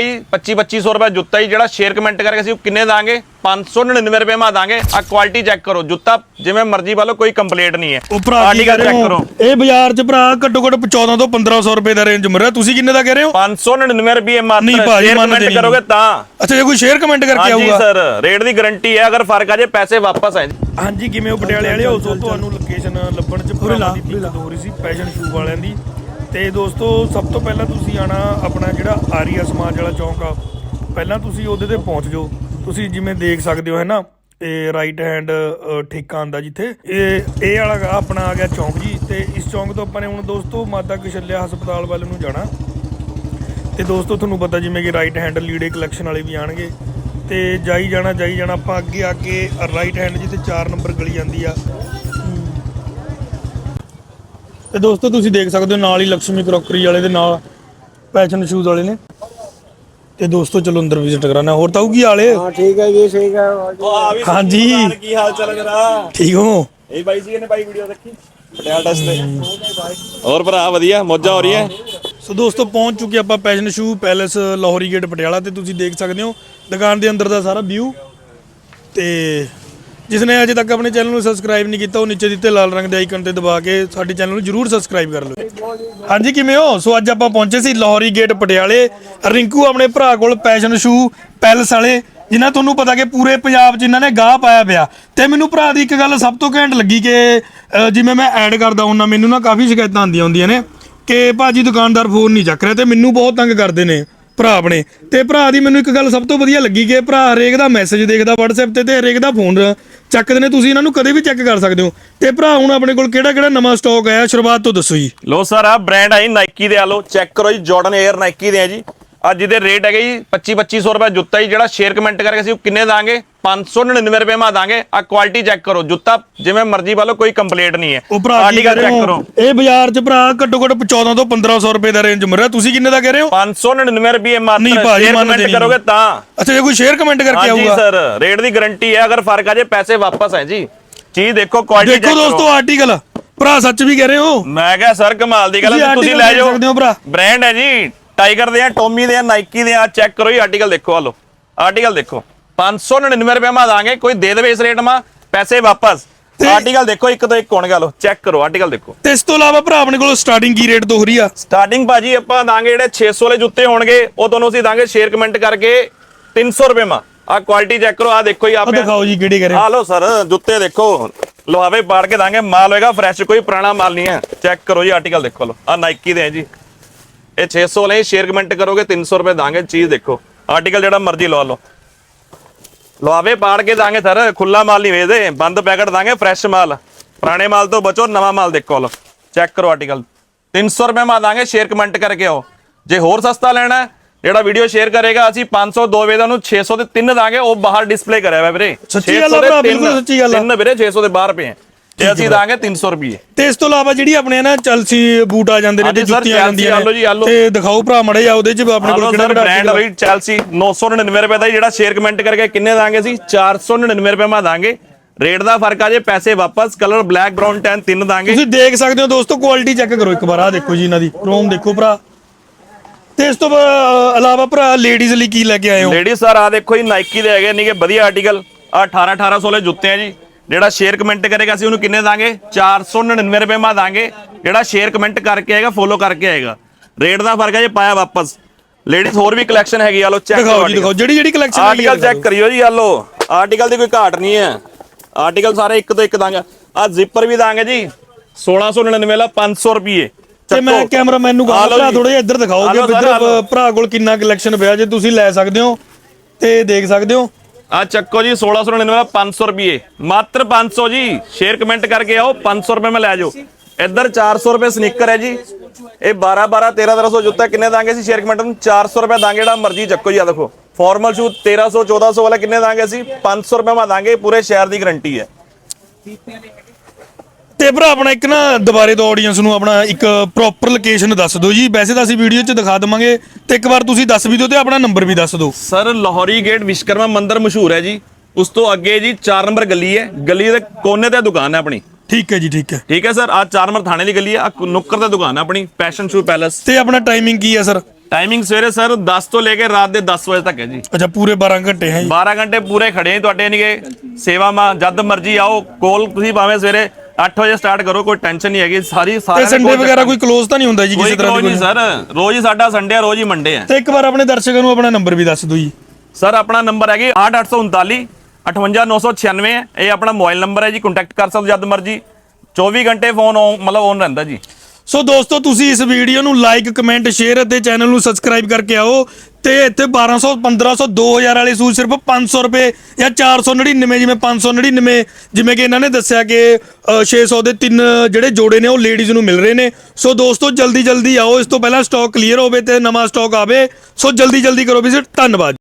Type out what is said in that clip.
ਜੀ 25 2500 ਰੁਪਏ ਜੁੱਤਾ ਜੀ ਜਿਹੜਾ ਸ਼ੇਅਰ ਕਮੈਂਟ ਕਰਕੇ ਅਸੀਂ ਉਹ ਕਿੰਨੇ ਦਾਂਗੇ? 599 ਰੁਪਏ ਮਾ ਦਾਂਗੇ। ਆ ਕੁਆਲਿਟੀ ਚੈੱਕ ਕਰੋ ਜੁੱਤਾ ਜਿਵੇਂ ਮਰਜ਼ੀ ਵਾਲੋ ਕੋਈ ਕੰਪਲੀਟ ਨਹੀਂ ਹੈ। ਉਹ ਭਰਾ ਕੀ ਆਰਟੀਕਲ ਚੈੱਕ ਕਰੋ ਹੋ? ਇਹ ਬਾਜ਼ਾਰ 'ਚ ਭਰਾ ਘੱਟੋ ਘੱਟ 14 ਤੋਂ 1500 ਰੁਪਏ ਦਾ ਰੇਂਜ ਮਿਲ ਰਿਹਾ ਤੁਸੀਂ ਕਿੰਨੇ ਦਾ ਕਹਿ ਰਹੇ ਹੋ? 599 ਰੁਪਏ ਨਹੀਂ ਮਾਤਰ ਭਾਜੀ, ਸ਼ੇਅਰ ਮੰਨਦੇ ਕਮੈਂਟ ਨਹੀਂ। ਕਰੋਗੇ ਤਾਂ। ਅੱਛਾ ਜੇ ਕੋਈ ਸ਼ੇਅਰ ਕਮੈਂਟ ਕਰਕੇ ਹਾਂਜੀ ਆਊਗਾ। ਸਰ ਰੇਟ ਦੀ ਗਾਰੰਟੀ ਹੈ ਅਗਰ ਫ਼ਰਕ ਆ ਜੇ ਪੈਸੇ ਵਾਪਸ ਆ ਜੀ। ਹਾਂਜੀ ਕਿਵੇਂ ਉਹ ਪਟਿਆਲੇ ਵਾਲੇ ਹੋ ਸੋ ਤੁਹਾਨੂੰ ਲੋਕੇਸ਼ਨ ਲੱਭਣ 'ਚ ਦੀ ਦਿੱਕਤ ਹੋ ਰਹੀ ਸੀ ਪੈਸ਼ਨ ਸ਼ੂ ਵਾਲਿਆਂ ਦੀ। ਤੇ ਦੋਸਤੋ, ਸਭ ਤੋਂ ਪਹਿਲਾਂ ਤੁਸੀਂ ਆਣਾ ਆਪਣਾ ਜਿਹੜਾ ਆਰੀਆ ਸਮਾਜ ਵਾਲਾ ਚੌਂਕ ਆ, ਪਹਿਲਾਂ ਤੁਸੀਂ ਉਹਦੇ ਤੇ ਪਹੁੰਚ ਜਾਓ। ਤੁਸੀਂ ਜਿਵੇਂ ਦੇਖ ਸਕਦੇ ਹੋ ਹੈ ਨਾ ਇਹ ਰਾਈਟ ਹੈਂਡ ਠੇਕਾ ਆਂਦਾ ਜਿੱਥੇ। ਇਹ ਇਹ ਵਾਲਾ ਆਪਣਾ ਆ ਗਿਆ ਚੌਂਕ ਜੀ, ਤੇ ਇਸ ਚੌਂਕ ਤੋਂ ਆਪਾਂ ਨੇ ਹੁਣ ਦੋਸਤੋ ਮਾਤਾ ਕਿਸ਼ਲਿਆ ਹਸਪਤਾਲ ਵੱਲ ਨੂੰ ਜਾਣਾ। ਤੇ ਦੋਸਤੋ, ਤੁਹਾਨੂੰ ਪਤਾ ਜਿਵੇਂ ਕਿ ਰਾਈਟ ਹੈਂਡ ਲੀੜੇ ਕਲੈਕਸ਼ਨ ਵਾਲੇ ਵੀ ਆਣਗੇ ਤੇ ਜਾਈ ਜਾਣਾ ਜਾਈ ਜਾਣਾ, ਆਪਾਂ ਅੱਗੇ ਆ ਕੇ ਰਾਈਟ ਹੈਂਡ ਜਿੱਥੇ 4 ਨੰਬਰ ਗਲੀ ਜਾਂਦੀ ਆ ਤੇ ਦੋਸਤੋ ਤੁਸੀਂ ਦੇਖ ਸਕਦੇ ਹੋ ਨਾਲ ਹੀ ਲక్ష్ਮੀ ਕਰੋਕਰੀ ਵਾਲੇ ਦੇ ਨਾਲ ਪੈਸ਼ਨ ਸ਼ੂਜ਼ ਵਾਲੇ ਨੇ। ਤੇ ਦੋਸਤੋ ਚਲੋ ਅੰਦਰ ਵਿਜ਼ਿਟ ਕਰਾਣਾ ਹੋਰ ਤਾਊ ਕੀ ਹਾਲੇ ਹਾਂ ਠੀਕ ਹੈ ਜੀ ਠੀਕ ਹੈ। ਹਾਂਜੀ। ਕੀ ਹਾਲ ਚਾਲ ਜਰਾ ਠੀਕ ਹੋ? ਇਹ ਬਾਈ ਜੀ ਨੇ ਬਾਈ ਵੀਡੀਓ ਦੇਖੀ। ਪਟਿਆਲਾ ਟੈਸਟ ਤੇ। ਹੋਰ ਭਰਾ ਵਧੀਆ? ਮੌਜਾਂ ਹੋ ਰਹੀ ਹੈ ਸੋ ਦੋਸਤੋ ਪਹੁੰਚ ਚੁੱਕੇ ਆਪਾਂ passion shoe palace Lahori gate Patiala ਤੇ। ਤੁਸੀਂ ਦੇਖ ਸਕਦੇ ਹੋ ਦੁਕਾਨ ਦੇ ਅੰਦਰ ਦਾ ਸਾਰਾ ਵਿਊ ਤੇ ਜਿਸ ਨੇ ਅਜੇ ਤੱਕ ਆਪਣੇ ਚੈਨਲ ਨੂੰ ਸਬਸਕ੍ਰਾਈਬ ਨਹੀਂ ਕੀਤਾ, ਉਹ ਨੀਚੇ ਦਿੱਤੇ ਲਾਲ ਰੰਗ ਦੇ ਆਈਕਨ ਤੇ ਦਬਾ ਕੇ ਸਾਡੇ ਚੈਨਲ ਨੂੰ ਜਰੂਰ ਸਬਸਕ੍ਰਾਈਬ ਕਰ ਲਓ। ਹਾਂਜੀ, ਕਿਵੇਂ ਹੋ? ਸੋ ਅੱਜ ਆਪਾਂ ਪਹੁੰਚੇ ਸੀ ਲਾਹੌਰੀ ਗੇਟ ਪਟਿਆਲੇ। ਰਿੰਕੂ ਆਪਣੇ ਭਰਾ ਕੋਲ ਪੈਸ਼ਨ ਸ਼ੂ ਪੈਲਸ ਵਾਲੇ, ਜਿਨ੍ਹਾਂ ਤੁਹਾਨੂੰ ਪਤਾ ਕਿ ਪੂਰੇ ਪੰਜਾਬ 'ਚ ਜਿਨ੍ਹਾਂ ਨੇ ਗਾਹ ਪਾਇਆ ਪਿਆ। ਤੇ ਮੈਨੂੰ ਭਰਾ ਦੀ ਇੱਕ ਗੱਲ ਸਭ ਤੋਂ ਘੈਂਟ ਲੱਗੀ ਕਿ ਜਿਵੇਂ ਮੈਂ ਐਡ ਕਰਦਾ ਹੁੰਦਾ, ਮੈਨੂੰ ਨਾ ਕਾਫੀ ਸ਼ਿਕਾਇਤਾਂ ਆਉਂਦੀਆਂ ਹੁੰਦੀਆਂ ਨੇ ਕਿ ਭਾਜੀ ਦੁਕਾਨਦਾਰ ਫੋਨ ਨਹੀਂ ਚੱਕ ਰਿਹਾ ਤੇ ਮੈਨੂੰ ਬਹੁਤ ਤੰਗ ਕਰਦੇ ਨੇ ਭਰਾ ਆਪਣੇ। ਤੇ ਭਰਾ ਦੀ ਮੈਨੂੰ ਇੱਕ ਗੱਲ ਸਭ ਤੋਂ ਵਧੀਆ ਲੱਗੀ ਕਿ ਭਰਾ ਹਰੇਕ ਦਾ ਮੈਸੇਜ ਦੇਖਦਾ, WhatsApp ਤੇ ਤੇ ਹਰੇਕ ਦਾ ਫੋਨ ਚੱਕਦੇ ਨੇ ਤੁਸੀਂ ਇਹਨਾਂ ਨੂੰ ਕਦੇ ਵੀ ਚੈੱਕ ਕਰ ਸਕਦੇ ਹੋ। ਤੇ ਭਰਾ, ਹੁਣ ਆਪਣੇ ਕੋਲ ਕਿਹੜਾ ਕਿਹੜਾ ਨਵਾਂ ਸਟਾਕ ਆਇਆ? ਸ਼ੁਰੂਆਤ ਤੋਂ ਦੱਸੋ ਜੀ। ਲੋ ਸਰ ਆ ਬ੍ਰਾਂਡ ਆਈ ਨਾਈਕੀ ਦੇ ਆ ਲੋ ਚੈੱਕ ਕਰੋ ਜੀ ਜਾਰਡਨ 에ਅਰ ਨਾਈਕੀ ਦੇ ਆ ਜੀ। ਅੱਜ ਜਿਹਦੇ ਰੇਟ ਹੈਗੇ ਜੀ 25 2500 ਰੁਪਏ ਜੁੱਤਾ ਜੀ ਜਿਹੜਾ ਸ਼ੇਅਰ ਕਮੈਂਟ ਕਰਕੇ ਅਸੀਂ ਉਹ ਕਿੰਨੇ ਦਾਂਗੇ? 599 ਰੁਪਏ ਮਾ ਦਾਂਗੇ। ਆ ਕੁਆਲਿਟੀ ਚੈੱਕ ਕਰੋ ਜੁੱਤਾ ਜਿਵੇਂ ਮਰਜ਼ੀ ਵਾਲੋ ਕੋਈ ਕੰਪਲੀਟ ਨਹੀਂ ਹੈ। ਆਰਟੀਕਲ ਚੈੱਕ ਹੋ ਕਰੋ ਇਹ ਬਾਜ਼ਾਰ 'ਚ ਭਰਾ ਘੱਟੋ ਘੱਟ 14 ਤੋਂ 1500 ਰੁਪਏ ਦਾ ਰੇਂਜ ਮਿਲ ਰਿਹਾ ਤੁਸੀਂ ਕਿੰਨੇ ਦਾ ਕਹਿ ਰਹੇ ਹੋ? 599 ਰੁਪਏ ਮਾਤਰ ਨਹੀਂ ਭਾਜੀ, ਕਮੈਂਟ। ਕਰੋਗੇ ਤਾਂ। ਅੱਛਾ ਜੇ ਕੋਈ ਸ਼ੇਅਰ ਕਮੈਂਟ ਕਰਕੇ ਹਾਂਜੀ ਆਊਗਾ। ਸਰ ਰੇਟ ਦੀ ਗਾਰੰਟੀ ਹੈ ਅਗਰ ਫ਼ਰਕ ਆ ਜੇ ਪੈਸੇ ਵਾਪਸ ਹੈ ਜੀ। ਚੀਜ਼ ਦੇਖੋ ਕੁਆਲਿਟੀ ਦੇਖੋ ਦੋਸਤੋ ਆਰਟੀਕਲ ਭਰਾ ਸੱਚ ਵੀ ਕਹਿ ਰਹੇ ਹੋ? ਮੈਂ ਕਿਹਾ ਸਰ ਕਮਾਲ ਦੀ ਗੱਲ ਤੁਸੀਂ ਹੈ ਲੈ ਜਾਓ। ਹੋ। ਬ੍ਰਾਂਡ ਹੈ ਜੀ। ਟਾਈਗਰ ਦੇ ਆ ਟੋਮੀ ਦੇ ਆ ਨਾਈਕੀ ਦੇ ਆ ਚੈੱਕ ਕਰੋ ਜੀ ਆਰਟੀਕਲ ਦੇਖੋ ਹਲੋ ਆਰਟੀਕਲ ਦੇਖੋ। 599 ਰੁਪਏ ਮਾ ਦਾਂਗੇ ਕੋਈ ਦੇ ਦੇਵੇ ਇਸ ਰੇਟ ਮਾ ਪੈਸੇ ਵਾਪਸ। ਆਰਟੀਕਲ ਦੇਖੋ ਇੱਕ ਤੋਂ ਇੱਕ ਹੋਣਗੇ ਹਲੋ ਚੈੱਕ ਕਰੋ ਆਰਟੀਕਲ ਦੇਖੋ। ਤੇ ਇਸ ਤੋਂ ਇਲਾਵਾ ਭਰਾ ਆਪਣੇ ਕੋਲ ਸਟਾਰਟਿੰਗ ਕੀ ਰੇਟ ਤੋਂ ਹੋ ਰਹੀ ਆ? ਸਟਾਰਟਿੰਗ ਭਾਜੀ ਆਪਾਂ ਦਾਂਗੇ ਜਿਹੜੇ 600 ਵਾਲੇ ਜੁੱਤੇ ਹੋਣਗੇ ਉਹ ਤੁਹਾਨੂੰ ਅਸੀਂ ਦਾਂਗੇ ਸ਼ੇਅਰ ਕਮੈਂਟ ਕਰਕੇ 300 ਰੁਪਏ ਮਾ। ਆ ਕੁਆਲਿਟੀ ਚੈੱਕ ਕਰੋ ਆ ਦੇਖੋ ਜੀ ਆ ਆਪੇ ਦਿਖਾਓ ਜੀ ਕਿਹੜੇ ਕਹਿ ਰਹੇ ਆ ਲੋ ਸਰ ਜੁੱਤੇ ਦੇਖੋ। ਲੋਹਾਵੇ ਪਾੜ ਕੇ ਦਾਂਗੇ ਮਾਲ ਹੋਏਗਾ ਫਰੈਸ਼ ਕੋਈ ਪੁਰਾਣਾ ਮਾਲ ਨਹੀਂ ਹੈ। ਚੈੱਕ ਕਰੋ ਜੀ ਆਰਟੀਕਲ ਦੇਖੋ ਲੋ ਆ ਨਾਈਕੀ ਦੇ ਹੈ ਜੀ। ਇਹ 600 ਵਾਲੇ ਸ਼ੇਅਰ ਕਮੈਂਟ ਕਰੋਗੇ 300 ਰੁਪਏ ਦਾਂਗੇ ਚੀਜ਼ ਦੇਖੋ। ਆਰਟੀਕਲ ਜਿਹੜਾ ਮਰਜ਼ੀ ਲਵਾ ਲਓ। ਲੋਹਾਵੇ ਪਾੜ ਕੇ ਦਾਂਗੇ ਸਰ ਖੁੱਲਾ ਮਾਲ ਨਹੀਂ ਵੇਚਦੇ ਬੰਦ ਪੈਕਟ ਦਾਂਗੇ ਫਰੈਸ਼ ਮਾਲ। ਪੁਰਾਣੇ ਮਾਲ ਤੋਂ ਬਚੋ ਨਵਾਂ ਮਾਲ ਦੇਖੋ ਲੋ ਚੈੱਕ ਕਰੋ ਆਰਟੀਕਲ 300 ਰੁਪਏ ਮਾ ਦਾਂਗੇ ਸ਼ੇਅਰ ਕਮੈਂਟ ਕਰਕੇ ਆਓ। ਜੇ ਹੋਰ ਸਸਤਾ ਲੈਣਾ ਜਿਹੜਾ ਵੀਡੀਓ ਸ਼ੇਅਰ ਕਰੇਗਾ ਅਸੀਂ 500 ਦੋ ਵੇ ਦਾ ਉਹਨੂੰ 600 ਦੇ ਤਿੰਨ ਦਾਂਗੇ ਉਹ ਬਾਹਰ ਡਿਸਪਲੇ ਕਰਿਆ ਹੋਇਆ ਵੀਰੇ। ਸੱਚੀ 600 ਗੱਲ ਆ ਦੇ ਭਰਾ, ਤਿੰਨ- ਬਿਲਕੁਲ ਸੱਚੀ ਗੱਲ ਆ। ਤਿੰਨ ਵੀਰੇ 600 ਦੇ ਬਾਹਰ ਪਏ ਹੈ ਤੇ ਅਸੀਂ ਦਾਂਗੇ 300 ਰੁਪਏ ਤੇ ਇਸ ਤੋਂ ਇਲਾਵਾ ਜਿਹੜੀ ਆਪਣੇ ਨਾ ਚਲਸੀ ਬੂਟ ਆ ਜਾਂਦੇ ਨੇ ਤੇ ਜੁੱਤੀਆਂ ਜਾਂਦੀਆਂ ਆਲੋ। ਤੇ ਦਿਖਾਓ ਭਰਾ ਮੜੇ ਜਾ ਉਹਦੇ ਚ ਆਪਣੇ ਕੋਲ ਕਿਹੜਾ ਬ੍ਰਾਂਡ। ਹੋਈ ਚੈਲਸੀ 999 ਰੁਪਏ ਦਾ ਜਿਹੜਾ ਸ਼ੇਅਰ ਕਮੈਂਟ ਕਰਕੇ ਕਿੰਨੇ ਦਾਂਗੇ ਅਸੀਂ? 499 ਰੁਪਏ ਮਾ ਦਾਂਗੇ। ਰੇਟ ਦਾ ਫ਼ਰਕ ਆ ਜੇ ਪੈਸੇ ਵਾਪਸ ਕਲਰ ਬਲੈਕ ਬ੍ਰਾਊਨ ਟੈਨ ਤਿੰਨ ਦਾਂਗੇ। ਤੁਸੀਂ ਦੇਖ ਸਕਦੇ ਹੋ ਦੋਸਤੋ ਕੁਆਲਿਟੀ ਚੈੱਕ ਕਰੋ ਇੱਕ ਵਾਰ ਆ ਦੇਖੋ ਜੀ ਇਹਨਾਂ ਦੀ। ਕ੍ਰੋਮ ਦੇਖੋ ਭਰਾ। ਤੇ ਇਸ ਤੋਂ ਇਲਾਵਾ ਭਰਾ ਲੇਡੀਜ਼ ਲਈ ਕੀ ਲੈ ਕੇ ਆਏ ਹੋ? ਲੇਡੀ ਸਰ ਆ ਦੇਖੋ ਜੀ ਨਾਈਕੀ ਦੇ ਹੈਗੇ ਨਹੀਂਗੇ ਵਧੀਆ ਆਰਟੀਕਲ ਆ 18 1800 ਵਾਲੇ ਜੁੱਤੇ ਆ ਜੀ। ਜਿਹੜਾ ਸ਼ੇਅਰ ਕਮੈਂਟ ਕਰੇਗਾ ਅਸੀਂ ਉਹਨੂੰ ਕਿੰਨੇ ਦਾਂਗੇ? 499 ਰੁਪਏ ਮਾ ਦਾਂਗੇ। ਜਿਹੜਾ ਸ਼ੇਅਰ ਕਮੈਂਟ ਕਰਕੇ ਆਏਗਾ ਫੋਲੋ ਕਰਕੇ ਆਏਗਾ। ਰੇਟ ਦਾ ਫ਼ਰਕ ਆ ਜੇ ਪਾਇਆ ਵਾਪਸ। ਲੇਡੀਜ਼ ਹੋਰ ਵੀ ਕਲੈਕਸ਼ਨ ਹੈਗੀ ਆ ਲੋ ਚੈੱਕ ਦਿਖਾਓ ਜੀ ਦਿਖਾਓ। ਜਿਹੜੀ ਜਿਹੜੀ ਕਲੈਕਸ਼ਨ ਹੈਗੀ ਆਰਟੀਕਲ ਚੈੱਕ ਕਰਿਓ ਜੀ ਆਲੋ ਆਰਟੀਕਲ ਦੀ ਕੋਈ ਘਾਟ ਨਹੀਂ ਹੈ। ਆਰਟੀਕਲ ਸਾਰੇ ਇੱਕ ਤੋਂ ਇੱਕ ਦਾਂਗੇ। ਆ ਜ਼ਿਪਰ ਵੀ ਦਾਂਗੇ ਜੀ। 1699 ਵਾਲਾ 500 ਰੁਪਏ ਤੇ ਮੈਂ ਕੈਮਰਾਮੈਨ ਨੂੰ ਆ ਕਹਾਂ ਲਓ ਭਰਾ ਜੀ। ਥੋੜਾ ਜਿਹਾ ਇੱਧਰ ਦਿਖਾਓ ਆ ਕਿ ਲਓ ਸਰ, ਆ ਇੱਧਰ ਲਓ। ਭਰਾ ਕੋਲ ਕਿੰਨਾ ਕਲੈਕਸ਼ਨ ਪਿਆ। ਜੇ ਤੁਸੀਂ ਲੈ ਸਕਦੇ ਹੋ ਤੇ ਦੇਖ ਸਕਦੇ ਹੋ। ਆ ਚੱਕੋ ਜੀ 1699 ਵਾਲਾ 500 ਰੁਪਏ ਮਾਤਰ 500 ਜੀ ਸ਼ੇਅਰ ਕਮੈਂਟ ਕਰਕੇ ਆਓ 500 ਰੁਪਏ ਮੈਂ ਲੈ ਜਾਓ ਇੱਧਰ 400 ਰੁਪਏ ਸਨੀਕਰ ਹੈ ਜੀ। ਇਹ 12 12 13 1300 ਜੁੱਤਾ ਕਿੰਨੇ ਦਾਂਗੇ ਸੀ ਸ਼ੇਅਰ ਕਮੈਂਟ ਨੂੰ 400 ਰੁਪਏ ਦਾਂਗੇ, ਜਿਹੜਾ ਮਰਜ਼ੀ ਚੱਕੋ ਜੀ ਆ ਦੇਖੋ। ਫਾਰਮਲ ਸ਼ੂ 1300 1400 ਵਾਲਾ ਕਿੰਨੇ ਦਾਂਗੇ ਅਸੀਂ? 500 ਰੁਪਏ ਮਾ ਦਾਂਗੇ ਪੂਰੇ ਸ਼ਹਿਰ ਦੀ ਗਾਰੰਟੀ ਹੈ। ਤੇ ਭਰਾ ਆਪਣਾ ਇੱਕ ਨਾ ਦੁਬਾਰੇ ਤੋਂ ਆਡੀਅנס ਨੂੰ ਆਪਣਾ ਇੱਕ ਪ੍ਰੋਪਰ ਲੋਕੇਸ਼ਨ ਦੱਸ ਦਿਓ ਜੀ। ਵੈਸੇ ਤਾਂ ਅਸੀਂ ਵੀਡੀਓ 'ਚ ਦਿਖਾ ਦਵਾਂਗੇ ਤੇ ਇੱਕ ਵਾਰ ਤੁਸੀਂ ਦੱਸ ਵੀ ਦਿਓ ਤੇ ਆਪਣਾ ਨੰਬਰ ਵੀ ਦੱਸ ਦਿਓ। ਸਰ ਲਾਹੌਰੀ ਗੇਟ ਵਿਸ਼ਕਰਮਾ ਮੰਦਿਰ ਮਸ਼ਹੂਰ ਹੈ ਜੀ। ਉਸ ਤੋਂ ਅੱਗੇ ਜੀ 4 ਨੰਬਰ ਗਲੀ ਹੈ। ਗਲੀ ਦੇ ਕੋਨੇ ਤੇ ਦੁਕਾਨ ਹੈ ਆਪਣੀ। ਠੀਕ ਹੈ ਜੀ ਠੀਕ ਹੈ। ਠੀਕ ਹੈ ਸਰ ਆ 4 ਨੰਬਰ ਥਾਣੇ ਦੀ ਗਲੀ ਹੈ। ਆ ਨੁੱਕਰ ਤੇ ਦੁਕਾਨ ਹੈ ਆਪਣੀ ਪੈਸ਼ਨ ਸ਼ੂ ਪੈਲਸ ਤੇ ਆਪਣਾ ਟਾਈਮਿੰਗ ਕੀ ਹੈ ਸਰ? ਟਾਈਮਿੰਗ ਸਵੇਰੇ ਸਰ 10 ਤੋਂ ਲੈ ਕੇ ਰਾਤ ਦੇ 10 ਵਜੇ ਤੱਕ ਹੈ ਜੀ। ਅੱਛਾ ਪੂਰੇ 12 ਘੰਟੇ ਹੈ ਜੀ। 12 ਘੰਟੇ ਪੂਰੇ ਖੜੇ ਆ ਤੁਹਾਡੇ ਨਹੀਂਗੇ ਸੇਵਾ ਮਾ ਜਦ ਮਰਜ਼ੀ ਆਓ ਕੋਲ ਤੁਸੀਂ ਭਾਵੇਂ ਸਵੇਰੇ 8 ਵਜੇ ਸਟਾਰਟ ਕਰੋ ਕੋਈ ਟੈਨਸ਼ਨ ਨਹੀਂ ਹੈਗੀ। ਸਾਰੀ ਤੇ ਸਾਰਿਆਂ ਸੰਡੇ ਵਗੈਰਾ ਕੋਈ ਕਲੋਜ਼ ਤਾਂ ਨਹੀਂ ਹੁੰਦਾ ਜੀ ਕੋਈ ਕਿਸੇ ਤਰ੍ਹਾਂ ਕੋਈ ਦੀ ਨਹੀਂ ਕੋਈ? ਸਰ। ਰੋਜ਼ ਹੀ ਸਾਡਾ ਸੰਡੇ ਆ ਰੋਜ਼ ਹੀ ਮੰਡੇ ਆ। ਤੇ ਇੱਕ ਵਾਰ ਆਪਣੇ ਦਰਸ਼ਕਾਂ ਨੂੰ ਆਪਣਾ ਨੰਬਰ ਵੀ ਦੱਸ ਦਿਓ ਜੀ। ਸਰ ਆਪਣਾ ਨੰਬਰ ਹੈਗੀ 8839 58996 ਹੈ ਇਹ ਆਪਣਾ ਮੋਬਾਈਲ ਨੰਬਰ ਹੈ ਜੀ ਕੰਟੈਕਟ ਕਰ ਸਕਦੇ ਜਦ ਮਰਜ਼ੀ। 24 ਘੰਟੇ ਫੋਨ ਮਤਲਬ ਔਨ ਰਹਿੰਦਾ ਜੀ। ਸੋ ਦੋਸਤੋ ਤੁਸੀਂ ਇਸ ਵੀਡੀਓ ਨੂੰ ਲਾਈਕ ਕਮੈਂਟ ਸ਼ੇਅਰ ਅਤੇ ਚੈਨਲ ਨੂੰ ਸਬਸਕ੍ਰਾਈਬ ਕਰਕੇ ਆਓ ਤੇ ਇੱਥੇ 1200 1500 2000 ਵਾਲੇ ਸੂਟ ਸਿਰਫ 500 ਰੁਪਏ ਜਾਂ 499 ਜਿਵੇਂ 599 ਜਿਵੇਂ ਕਿ ਇਹਨਾਂ ਨੇ ਦੱਸਿਆ ਕਿ ਅ, 600 ਦੇ ਤਿੰਨ ਜਿਹੜੇ ਜੋੜੇ ਨੇ ਉਹ ਲੇਡੀਜ਼ ਨੂੰ ਮਿਲ ਰਹੇ ਨੇ। ਸੋ ਦੋਸਤੋ ਜਲਦੀ ਜਲਦੀ ਆਓ ਇਸ ਤੋਂ ਪਹਿਲਾਂ ਸਟਾਕ ਕਲੀਅਰ ਹੋਵੇ ਤੇ ਨਵਾਂ ਸਟਾਕ ਆਵੇ। ਸੋ ਜਲਦੀ ਜਲਦੀ ਕਰੋ ਵਿਜ਼ਿਟ ਧੰਨਵਾਦ।